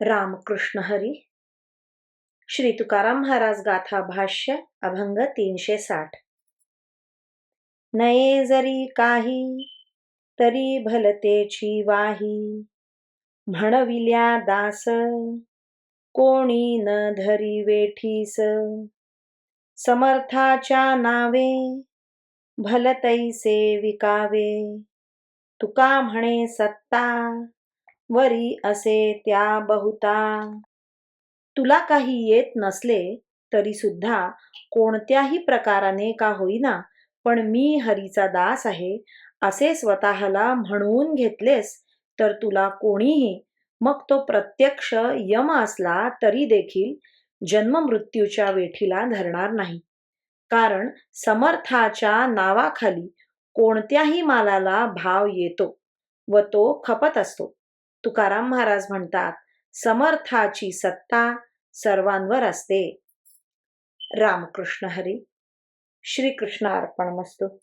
रामकृष्ण हरी. श्री तुकाराम महाराज गाथा भाष्य अभंग तीनशे साठ. नये जरी काही तरी भलतेची वाही म्हणविल्या दास कोणी न धरी वेठीस. समर्थाच्या नावे भलतैसे विकावे. तुका म्हणे सत्ता वरी असे त्या बहुता. तुला काही येत नसले तरी सुद्धा कोणत्याही प्रकाराने का होईना पण मी हरीचा दास आहे असे स्वतःला म्हणून घेतलेस तर तुला कोणीही मग तो प्रत्यक्ष यम असला तरी देखील जन्म मृत्यूच्या वेठीला धरणार नाही. कारण समर्थाच्या नावाखाली कोणत्याही मालाला भाव येतो व तो खपत असतो. तुकाराम महाराज म्हणतात समर्थाची सत्ता सर्वांवर असते. रामकृष्ण हरी श्रीकृष्ण अर्पण मस्तू